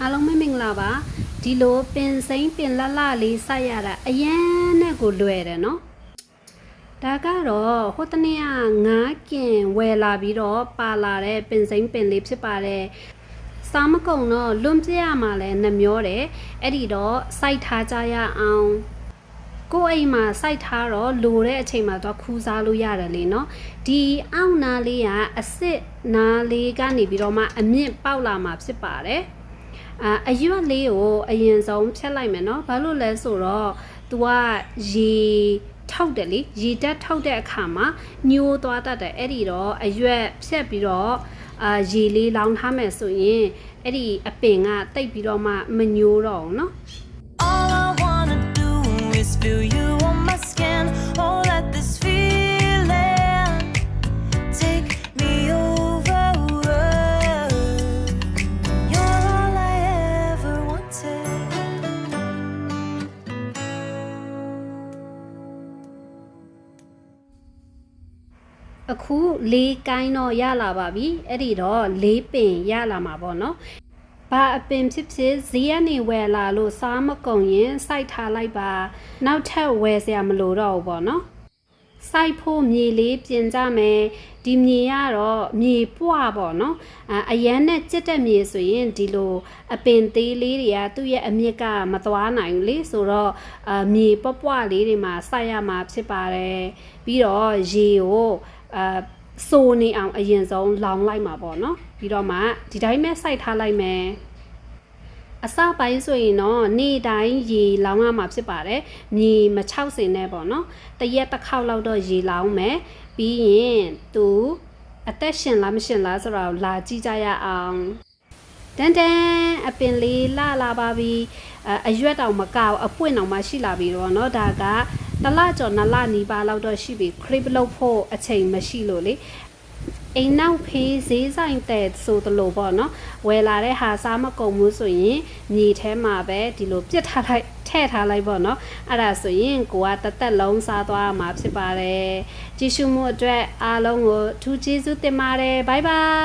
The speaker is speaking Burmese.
အားလုံးပဲမင်္ဂလာပါဒီလိုပင်စိမ့်ပင်လတ်လလေးစိုက်ရတာအရန်နဲ့ကိုလွယ်တယ်နော်ဒါကတော့ဟိုတနေ့ကငါးကင်ဝယ်လာပြီးတော့ပါလာတဲ့ပင်စိမ့်ပင်လေးဖြစ်ပါတယ်စားမကုံတော့လွန်ပြရမှာလဲနှမျောတယ်အဲ့ဒီတော့စိုက်ထားကြရအောင်ကိုယ့်အိမ်မှာစိုက်ထားတော့လိုတဲ့အချိန်မှာတော့ခူးစားလို့ရတယ်လေနော်ဒီအောက်နာလေးကအစ်စ်နာလေးကနေပြီးတော့မှအမြင့်ပေါက်လာမှာဖြစ်ပါတယ် အာအရွက်လေးကိုအရင်ဆုံးဖြတ်လိုက်မယ်နော်ဘာလို့လဲဆိုတော့ तू ကရေထောက်တယ်လေရေတက်ထောက်တဲ့အခါမှာညိုးသွားတတ်တယ်အဲ့ဒီတော့အရွက်ဖြတ်ပြီးတော့အာရေလေးလောင်းထားမယ်ဆိုရင်အဲ့ဒီအပင်ကတိတ်ပြီးတော့မှမညိုးတော့ဘူးเนาะ All I wanna do is feel you အခုလေးကိုင်းတော့ရလာပါပြီအဲ့ဒီတော့လေးပင်ရလာမှာပေါ့နော်ဘာအပင်ဖြစ်ဖြစ်ဈေးကနေဝယ်လာလို့စားမကုန်ရင်စိုက်ထားလိုက်ပါနောက်ထပ်ဝယ်စရာမလိုတော့ဘူးပေါ့နော်စိုက်ဖို့မြေလေးပြင်ကြမယ်ဒီမြေကတော့မြေပွားပေါ့နော်အအရန်နဲ့ကြက်တက်မြေဆိုရင်ဒီလိုအပင်သေးလေးတွေကသူ့ရဲ့အမြင့်ကမသွားနိုင်ဘူးလေဆိုတော့အမြေပွပွားလေးတွေမှာစိုက်ရမှာဖြစ်ပါတယ်ပြီးတော့ရေကို အာစိုးနေအောင်အရင်ဆုံးလောင်းလိုက်မှာပေါ့နော်ပြီးတော့မှဒီတိုင်းပဲစိုက်ထားလိုက်မယ် အစပိုင်းဆိုရင်တော့နေ့တိုင်းရေလောင်းရမှာဖြစ်ပါတယ်မြေမချောက်စင်နဲ့ပေါ့နော်တရက်တစ်ခေါက်လောက်တော့ရေလောင်းမယ်ပြီးရင်သူအသက်ရှင်လားမရှင်လားဆိုတော့လာကြည့်ကြရအောင်တန်တန်အပင်လေးလာလာပါပြီအအရွက်တောင်မကောက်အပွင့်တောင်မှရှိလာပြီတော့เนาะဒါက တစ်လကျော်နှစ်လနီးပါးလောက်တော့ရှိပြီခရစ်လုပ်ဖို့အချိန်မရှိလို့လေအိမ်နောက်ဖေးဈေးဆိုင်တဲ့ဆိုတလို့ပေါ့နော်ဝယ်လာတဲ့ဟာစားမကုန်ဘူးဆိုရင်မြေထဲမှာပဲဒီလိုပြစ်ထားလိုက်ထည့်ထားလိုက်ပေါ့နော်အဲ့ဒါဆိုရင်ကိုကတသက်လုံးစားသွားမှာဖြစ်ပါတယ်ကြည့်ရှုမှုအတွက်အားလုံးကိုထူးကျေးဇူးတင်ပါတယ်ဘိုင်ဘိုင်